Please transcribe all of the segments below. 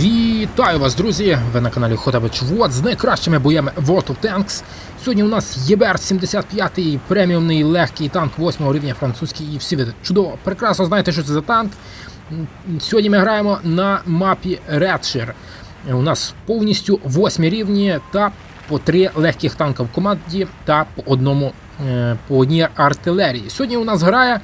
Вітаю вас, друзі! Ви на каналі Хотавич Вот з найкращими боями World of Tanks. Сьогодні у нас ЄБР 75 преміумний легкий танк 8 рівня французький і всі види. Чудово, прекрасно знаєте, що це за танк. Сьогодні ми граємо на мапі Redshire. У нас повністю 8 рівні та по 3 легких танка в команді та по одному е, по одній артилерії. Сьогодні у нас грає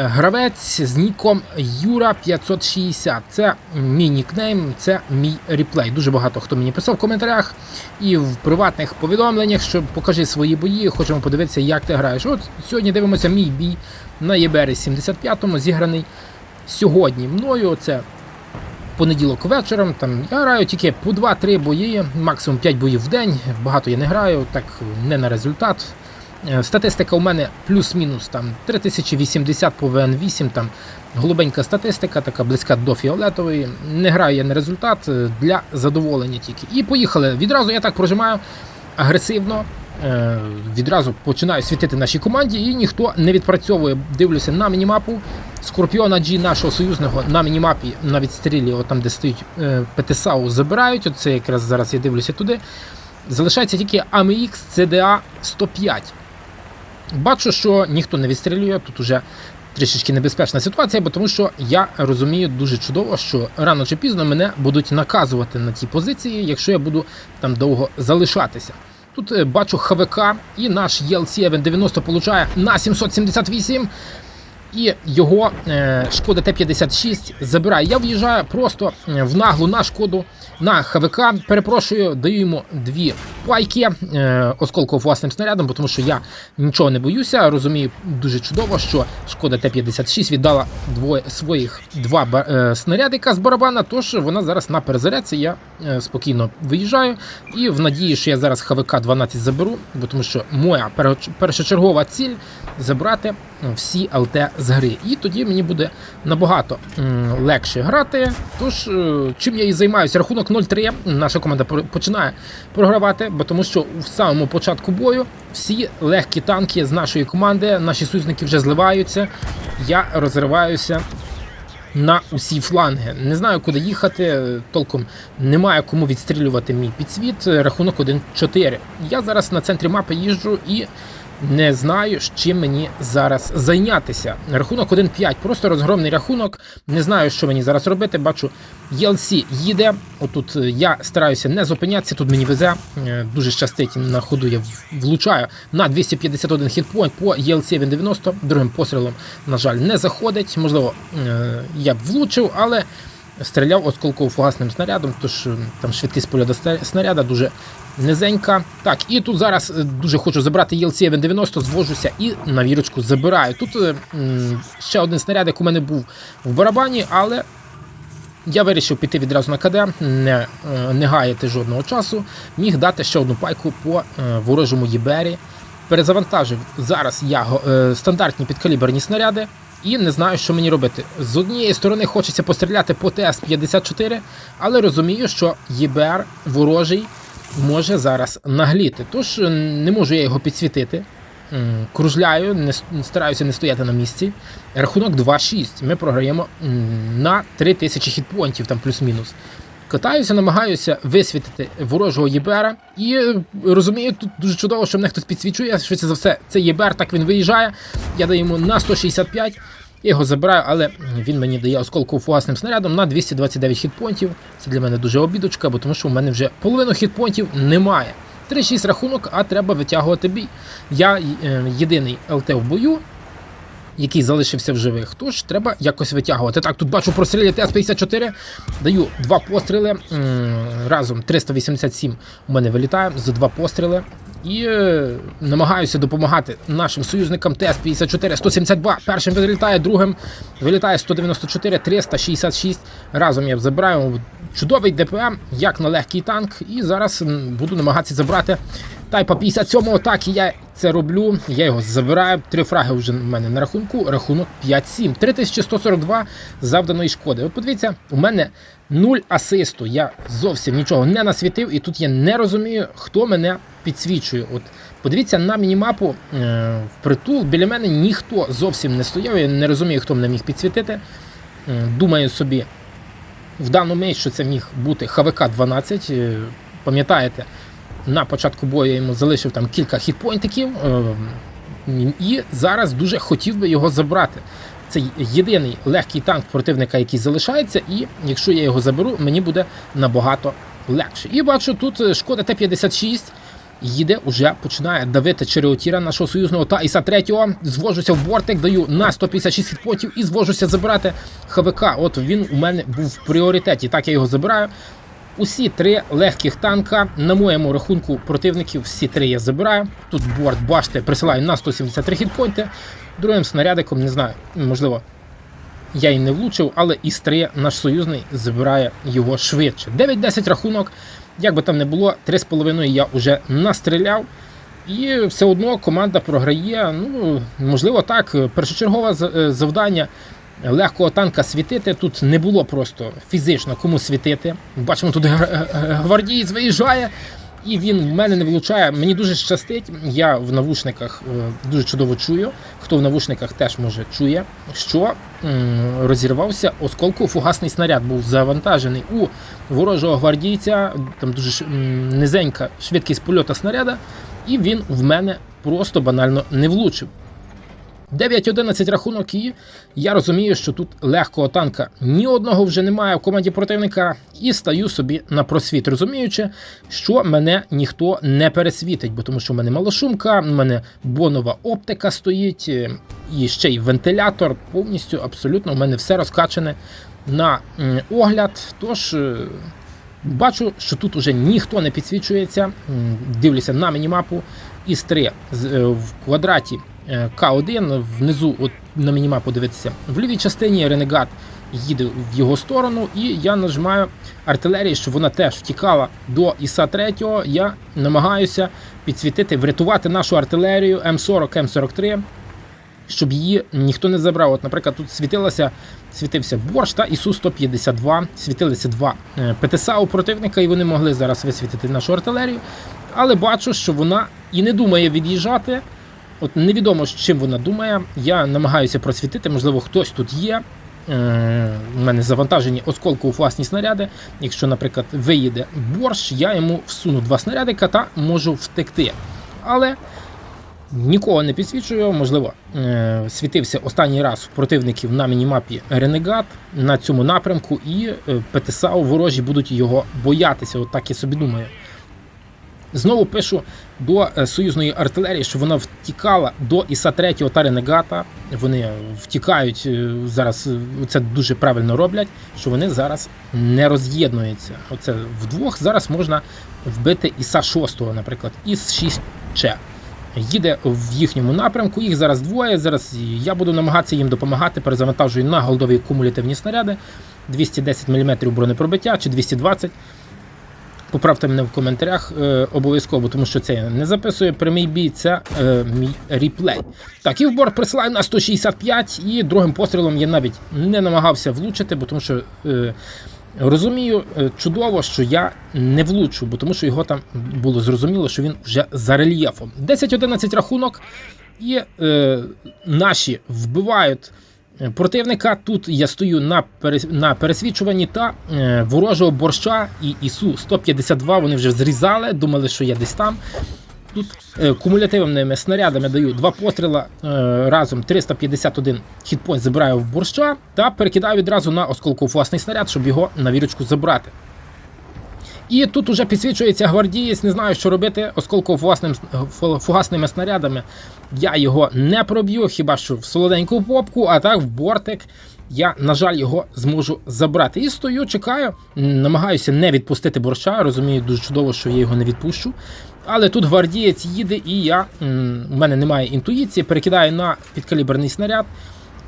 Гравець з ніком Юра 560. Це мій нікнейм, це мій реплей. Дуже багато хто мені писав в коментарях і в приватних повідомленнях, що покажи свої бої, хочемо подивитися, як ти граєш. От сьогодні дивимося мій бій на ЄБРі 75-му, зіграний сьогодні мною. Це понеділок вечором. Там я граю тільки по 2-3 бої, максимум 5 боїв в день. Багато я не граю, так не на результат. Е, Статистика у мене плюс-мінус там 3080 по ВН8, там голубенька статистика, така близька до фіолетової. Не граю я на результат е, для задоволення тільки. І поїхали. Відразу я так прожимаю агресивно. е, Відразу починаю світити нашій команді, і ніхто не відпрацьовує. Дивлюся на мінімапу. Скорпіона G нашого союзного на мінімапі на відстрілі, от там, де стоїть ПТСАУ, забирають. Оце якраз зараз я дивлюся туди. Залишається тільки AMX CDA 105. Бачу, що ніхто не відстрілює. Тут уже трішечки небезпечна ситуація, бо тому що я розумію дуже чудово, що рано чи пізно мене будуть наказувати на тій позиції, якщо я буду там довго залишатися. Тут е, бачу ХВК і наш ELC 90 получає на 778. І його е, шкода Т-56 забирає. Я в'їжджаю просто е, в наглу на шкоду на ХВК. Перепрошую, даю йому дві пайки е, осколково власним снарядом, тому що я нічого не боюся. Розумію дуже чудово, що шкода Т-56 віддала двоє своїх два е, снарядика з барабана. Тож вона зараз на перезарядці. Я е, спокійно виїжджаю і в надії, що я зараз ХВК 12 заберу, бо тому що моя першочергова ціль забрати всі ЛТ з гри. І тоді мені буде набагато легше грати. Тож, чим я і займаюся, рахунок 0-3. Наша команда починає програвати, бо тому що в самому початку бою всі легкі танки з нашої команди, наші союзники вже зливаються. Я розриваюся. На усі фланги. Не знаю, куди їхати. Толком немає кому відстрілювати мій підсвіт. Рахунок 1-4. Я зараз на центрі мапи їжджу і не знаю, з чим мені зараз зайнятися. Рахунок 1-5, просто розгромний рахунок. Не знаю, що мені зараз робити. Бачу, ELC їде. Отут е, я стараюся не зупинятися. Тут мені везе. Е, Дуже щастить на ходу. Я влучаю на 251 хітпойнт по ELC 90. Другим пострілом, на жаль, не заходить. Можливо, е, я б влучив, але. Стріляв осколково-фугасним снарядом, тож е, там швидкість польоту ста- снаряда дуже низенька. Так, і тут зараз е, дуже хочу забрати ELC 90 звожуся і на вірочку забираю. Тут е, ще один снаряд, як у мене був в барабані, але я вирішив піти відразу на КД, не, не гаяти жодного часу. Міг дати ще одну пайку по е, ворожому ЄБРі. Перезавантажив зараз я е, стандартні підкаліберні снаряди. І не знаю, що мені робити. З однієї сторони хочеться постріляти по ТС-54, але розумію, що ЄБР ворожий може зараз нагліти. Тож е, не можу я його підсвітити. Кружляю, не стараюся не стояти на місці. Рахунок 2-6. Ми програємо на 3000 хітпоінтів, там плюс-мінус. Катаюся, намагаюся висвітити ворожого ЄБРа. І е, розумію, тут дуже чудово, що мене хтось підсвічує. Швидше за все, це ЄБР, так він виїжджає. Я даю йому на 165. Я його забираю, але він мені дає осколку фугасним снарядом на 229 хітпонтів. Це для мене дуже обідочка, бо тому що в мене вже половину хітпонтів немає. 3-6 рахунок, а треба витягувати бій. Я е, єдиний ЛТ в бою, який залишився в живих. Тож треба якось витягувати. Так, тут бачу простріли ТС-54. Даю два постріли. Разом 387 у мене вилітає за два постріли. І е, намагаюся допомагати нашим союзникам ТС-54 172. Першим вилітає, другим вилітає 194, 366. Разом я забираю чудовий ДПМ, як на легкий танк. І зараз буду намагатися забрати Тайпа 57-го. Так, і я це роблю. Я його забираю. Три фраги вже в мене на рахунку. Рахунок 5-7. 3142 завданої шкоди. От подивіться, у мене 0 асисту. Я зовсім нічого не насвітив, і тут я не розумію, хто мене підсвічує. От подивіться на мінімапу е, впритул. Біля мене ніхто зовсім не стояв. Я не розумію, хто мене міг підсвітити. Е, Думаю собі, в дану мить, що це міг бути ХВК-12. Е, Пам'ятаєте, на початку бою йому залишив там кілька хітпойнтиків, е, і зараз дуже хотів би його забрати. Це єдиний легкий танк противника, який залишається, і якщо я його заберу, мені буде набагато легше. І бачу, тут е, шкода Т-56 їде, уже починає давити Череотіра нашого союзного та Іса 3 Звожуся в бортик, даю на 156 хітпотів і звожуся забирати ХВК. От він у мене був в пріоритеті. Так я його забираю. Усі три легких танка на моєму рахунку противників. Всі три я забираю. Тут борт, бачите, присилаю на 173 хітпойнти. Другим снарядиком, не знаю, можливо, я й не влучив, але із 3 наш союзний забирає його швидше. 9-10 рахунок. Як би там не було, 3,5 я вже настріляв. І все одно команда програє. Ну, можливо, так. Першочергове е, завдання легкого танка світити. Тут не було просто фізично кому світити. Бачимо, тут гвардієць виїжджає. І він в мене не влучає. Мені дуже щастить. Я в навушниках е, дуже чудово чую. Хто в навушниках теж може чує, що розірвався осколково-фугасний снаряд. Був завантажений у ворожого гвардійця. Там дуже низенька швидкість польоту снаряда, і він в мене просто банально не влучив. 9-11 рахунок, і я розумію, що тут легкого танка ні одного вже немає в команді противника, і стаю собі на просвіт, розуміючи, що мене ніхто не пересвітить, бо тому що в мене малошумка, в мене бонова оптика стоїть, е, і ще й вентилятор. Повністю абсолютно в мене все розкачане на огляд. Тож. е, Бачу, що тут уже ніхто не підсвічується. Дивлюся на мінімапу із 3 з- е, в квадраті К1. Внизу, от на мінімапу дивитися, в лівій частині Ренегат їде в його сторону, і я нажимаю артилерії, щоб вона теж втікала до ІСа 3. Я намагаюся підсвітити, врятувати нашу артилерію М40, М43 щоб її ніхто не забрав. От, наприклад, тут світилося, світився борщ та ісу 152 світилися два е, ПТСА у противника, і вони могли зараз висвітити нашу артилерію. Але бачу, що вона і не думає від'їжджати. От невідомо, з чим вона думає. Я намагаюся просвітити, можливо, хтось тут є. Е, У мене завантажені осколково власні снаряди. Якщо, наприклад, виїде борщ, я йому всуну два снарядика та можу втекти. Але Нікого не підсвічую, можливо, е, світився останній раз в противників на мінімапі Ренегат на цьому напрямку, і е, ПТСАУ ворожі будуть його боятися. От так я собі думаю. Знову пишу до е, союзної артилерії, що вона втікала до Іса 3 та Ренегата. Вони втікають е, зараз. е, Це дуже правильно роблять, що вони зараз не роз'єднуються. Оце вдвох зараз можна вбити Іса 6, наприклад, Іс 6 Ч їде в їхньому напрямку. Їх зараз двоє. Зараз я буду намагатися їм допомагати. Перезавантажую на голдові кумулятивні снаряди 210 мм бронепробиття чи 220 Поправте мене в коментарях е, обов'язково, тому що це не записую. Прямий бій це е, мій ріплей. Так, і в борт на 165, і другим пострілом я навіть не намагався влучити, бо тому що е, розумію е, чудово, що я не влучу, бо тому що його там було зрозуміло, що він вже за рельєфом. 10-11 рахунок, і е, наші вбивають. Противника тут я стою на на пересвічуванні та е, ворожого борща і ісу 152 вони вже зрізали, думали, що я десь там. Тут е, кумулятивними снарядами даю два постріла е, разом 351 хітпойнт забираю в борща та перекидаю відразу на осколковласний снаряд, щоб його на вірочку забрати. І тут уже підсвічується гвардієць, не знаю, що робити осколково власним фугасними снарядами. Я його не проб'ю, хіба що в солоденьку попку, а так в бортик. Я, на жаль, його зможу забрати. І стою, чекаю, намагаюся не відпустити борща. Розумію дуже чудово, що я його не відпущу. Але тут гвардієць їде, і я у мене немає інтуїції, перекидаю на підкаліберний снаряд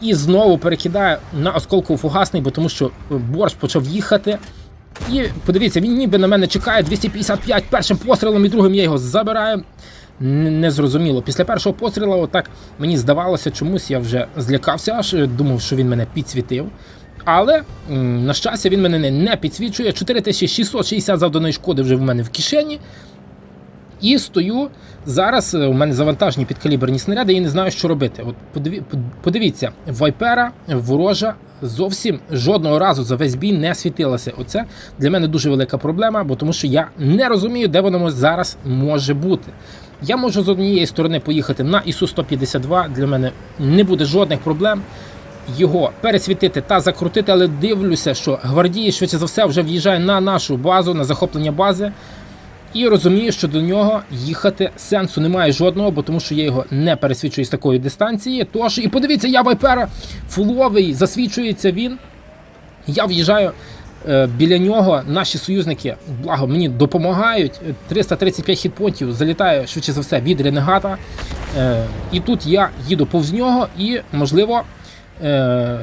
і знову перекидаю на осколково-фугасний, бо тому що е, борщ почав їхати. І подивіться, він ніби на мене чекає 255 першим пострілом і другим я його забираю. Незрозуміло. Після першого пострілу, отак мені здавалося, чомусь я вже злякався, аж е, думав, що він мене підсвітив. Але, на щастя, він мене не- не підсвічує. 4660 завданої шкоди вже в мене в кишені. І стою зараз. е, У мене завантажені підкаліберні снаряди, і не знаю, що робити. От подиві- подивіться, вайпера ворожа зовсім жодного разу за весь бій не світилася. Оце для мене дуже велика проблема, бо тому що я не розумію, де воно зараз може бути. Я можу з однієї сторони поїхати на ісу 152 для мене не буде жодних проблем. Його пересвітити та закрутити, але дивлюся, що гвардії швидше за все вже в'їжджає на нашу базу, на захоплення бази. І розумію, що до нього їхати сенсу немає жодного, бо тому що я його не пересвічую з такої дистанції. Тож, і подивіться, я вайпера фуловий, засвічується він. Я в'їжджаю е, біля нього. Наші союзники, благо, мені допомагають. 335 хітпонтів залітає швидше за все від ренегата. Е, і тут я їду повз нього і, можливо. Е,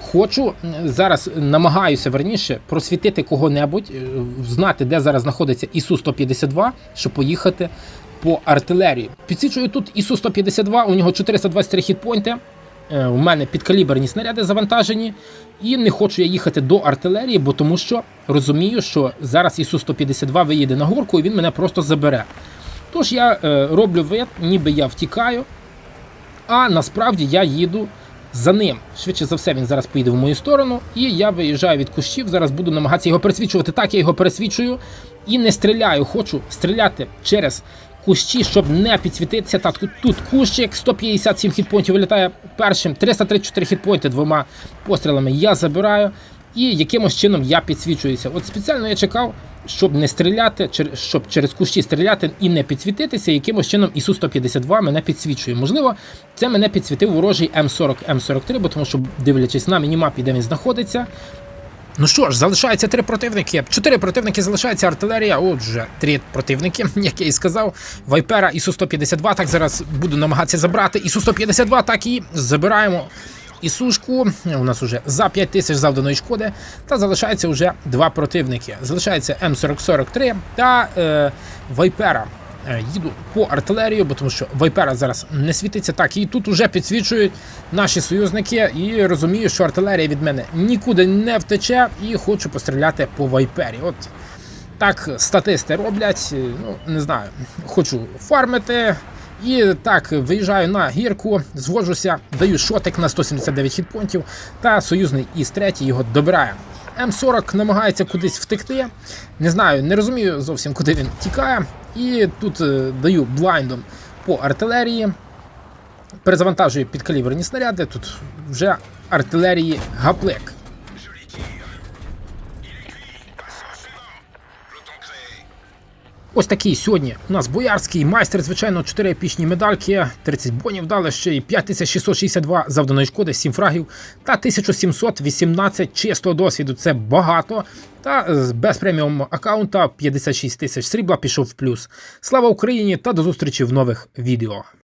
хочу зараз намагаюся верніше просвітити кого-небудь, е, знати, де зараз знаходиться ісу 152 щоб поїхати по артилерії. Підсвічую тут ісу 152 у нього 423 хітпойнти. Е, У мене підкаліберні снаряди завантажені, і не хочу я їхати до артилерії, бо тому що розумію, що зараз ісу 152 виїде на горку і він мене просто забере. Тож я е, роблю вид, ніби я втікаю, а насправді я їду за ним. Швидше за все, він зараз поїде в мою сторону, і я виїжджаю від кущів. Зараз буду намагатися його пересвічувати. Так, я його пересвічую і не стріляю. Хочу стріляти через кущі, щоб не підсвітитися. Так, тут, тут кущик, 157 хітпойнтів вилітає першим, 334 хітпойнти двома пострілами я забираю. І якимось чином я підсвічуюся. От спеціально я чекав, щоб не стріляти, щоб через кущі стріляти і не підсвітитися. Якимось чином ісу 152 мене підсвічує. Можливо, це мене підсвітив ворожий М40 М43, бо тому що, дивлячись на мінімапі, де він знаходиться. Ну що ж, залишається три противники. Чотири противники залишається артилерія. Отже, три противники, як я і сказав. Вайпера ісу 152 Так зараз буду намагатися забрати. Ісу 152 так і забираємо. Ісушку, у нас вже за 5 тисяч завданої шкоди, та залишається вже два противники. Залишається М4043 та е, Вайпера. Е, Їду по артилерію, бо тому що Вайпера зараз не світиться так. І тут вже підсвічують наші союзники. І розумію, що артилерія від мене нікуди не втече, і хочу постріляти по Вайпері. От так статисти роблять. е, Ну не знаю, хочу фармити. І так виїжджаю на гірку, зводжуся, даю шотик на 179 хітпонтів, та союзний із третій його добирає. М40 намагається кудись втекти. Не знаю, не розумію зовсім, куди він тікає. І тут е, даю блайндом по артилерії. Перезавантажую підкаліберні снаряди. Тут вже артилерії гаплик. Ось такий сьогодні у нас боярський майстер, звичайно, 4 епічні медальки, 30 бонів дали ще й 5662 завданої шкоди, 7 фрагів та 1718 чистого досвіду. Це багато. Та без преміум аккаунта 56 тисяч срібла пішов в плюс. Слава Україні та до зустрічі в нових відео.